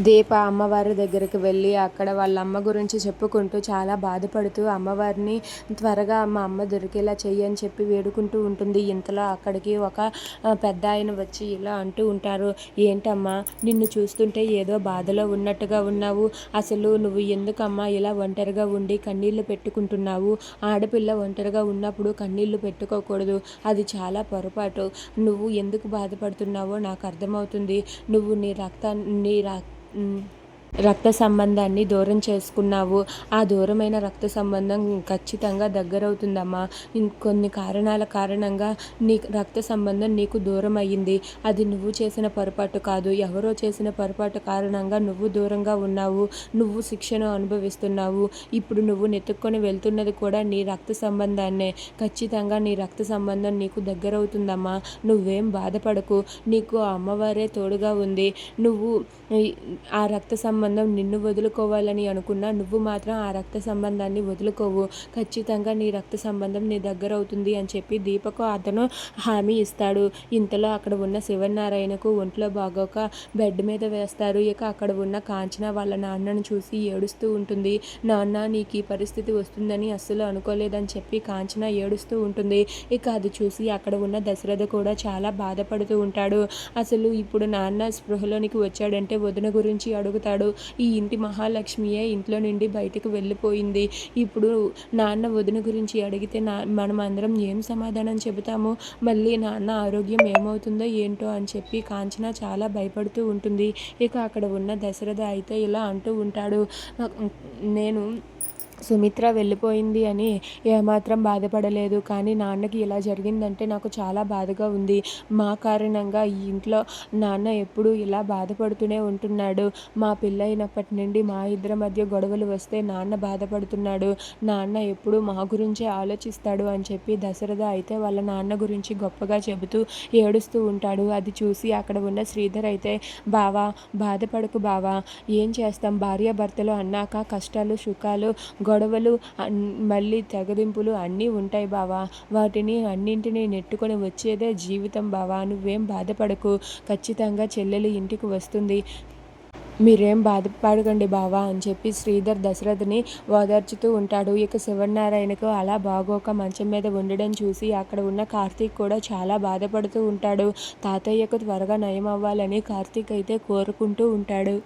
దీప అమ్మవారి దగ్గరికి వెళ్ళి అక్కడ వాళ్ళ అమ్మ గురించి చెప్పుకుంటూ చాలా బాధపడుతూ అమ్మవారిని త్వరగా మా అమ్మ దొరికేలా చెయ్యి అని చెప్పి వేడుకుంటూ ఉంటుంది. ఇంతలో అక్కడికి ఒక పెద్ద ఆయన వచ్చి ఇలా అంటూ ఉంటారు. ఏంటమ్మా నిన్ను చూస్తుంటే ఏదో బాధలో ఉన్నట్టుగా ఉన్నావు. అసలు నువ్వు ఎందుకమ్మా ఇలా ఒంటరిగా ఉండి కన్నీళ్ళు పెట్టుకుంటున్నావు? ఆడపిల్ల ఒంటరిగా ఉన్నప్పుడు కన్నీళ్ళు పెట్టుకోకూడదు. అది చాలా పొరపాటు. నువ్వు ఎందుకు బాధపడుతున్నావో నాకు అర్థమవుతుంది. నువ్వు నీ రక్తాన్ని నీ 嗯。రక్త సంబంధాన్ని దూరం చేసుకున్నావు. ఆ దూరమైన రక్త సంబంధం ఖచ్చితంగా దగ్గరవుతుందమ్మా. కొన్ని కారణాల కారణంగా నీ రక్త సంబంధం నీకు దూరం అయ్యింది అది నువ్వు చేసిన పొరపాటు కాదు. ఎవరో చేసిన పొరపాటు కారణంగా నువ్వు దూరంగా ఉన్నావు. నువ్వు శిక్షను అనుభవిస్తున్నావు. ఇప్పుడు నువ్వు నెత్తుక్కొని వెళ్తున్నది కూడా నీ రక్త సంబంధాన్నే. ఖచ్చితంగా నీ రక్త సంబంధం నీకు దగ్గరవుతుందమ్మా. నువ్వేం బాధపడకు. నీకు అమ్మవారే తోడుగా ఉంది. నువ్వు ఆ రక్త సంబంధం సంబంధం నిన్ను వదులుకోవాలని అనుకున్నా నువ్వు మాత్రం ఆ రక్త సంబంధాన్ని వదులుకోవు. ఖచ్చితంగా నీ రక్త సంబంధం నీ దగ్గర అవుతుంది అని చెప్పి దీపకు అతను హామీ ఇస్తాడు. ఇంతలో అక్కడ ఉన్న శివనారాయణకు ఒంట్లో బాగోక బెడ్ మీద వేస్తారు. ఇక అక్కడ ఉన్న కాంచన వాళ్ళ నాన్నను చూసి ఏడుస్తూ ఉంటుంది. నాన్న నీకు ఈ పరిస్థితి వస్తుందని అస్సలు అనుకోలేదని చెప్పి కాంచన ఏడుస్తూ ఉంటుంది. ఇక అది చూసి అక్కడ ఉన్న దశరథ కూడా చాలా బాధపడుతూ ఉంటాడు. అసలు ఇప్పుడు నాన్న స్పృహలోనికి వచ్చాడంటే వదిన గురించి అడుగుతాడు. ఈ ఇంటి మహాలక్ష్మియే ఇంట్లో నుండి బయటకు వెళ్ళిపోయింది. ఇప్పుడు నాన్న వదిన గురించి అడిగితే నా మనం అందరం ఏం సమాధానం చెబుతాము? మళ్ళీ నాన్న ఆరోగ్యం ఏమవుతుందో ఏంటో అని చెప్పి కాంచన చాలా భయపడుతూ ఉంటుంది. ఇక అక్కడ ఉన్న దశరథ అయితే ఇలా అంటూ ఉంటాడు. నేను సుమిత్ర వెళ్ళిపోయింది అని ఏమాత్రం బాధపడలేదు. కానీ నాన్నకి ఇలా జరిగిందంటే నాకు చాలా బాధగా ఉంది. మా కారణంగా ఈ ఇంట్లో నాన్న ఎప్పుడూ ఇలా బాధపడుతూనే ఉంటున్నాడు. మా పిల్లయినప్పటి నుండి మా ఇద్దరి మధ్య గొడవలు వస్తే నాన్న బాధపడుతున్నాడు. నాన్న ఎప్పుడూ మా గురించే ఆలోచిస్తాడు అని చెప్పి దశరథ అయితే వాళ్ళ నాన్న గురించి గొప్పగా చెబుతూ ఏడుస్తూ ఉంటాడు. అది చూసి అక్కడ ఉన్న శ్రీధర్ అయితే బావా బాధపడకు బావా. ఏం చేస్తాం? భార్యాభర్తలు అన్నాక కష్టాలు సుఖాలు గొడవలు మళ్ళీ తెగదింపులు అన్నీ ఉంటాయి బావా. వాటిని అన్నింటినీ నెట్టుకొని వచ్చేదే జీవితం బావా. నువ్వేం బాధపడకు. ఖచ్చితంగా చెల్లెలు ఇంటికి వస్తుంది. మీరేం బాధపడకండి బావా అని చెప్పి శ్రీధర్ దశరథని ఓదార్చుతూ ఉంటాడు. ఇక శివనారాయణకు అలా బాగోక మంచం మీద ఉండడం చూసి అక్కడ ఉన్న కార్తీక్ కూడా చాలా బాధపడుతూ ఉంటాడు. తాతయ్యకు త్వరగా నయం అవ్వాలని కార్తీక్ అయితే కోరుకుంటూ ఉంటాడు.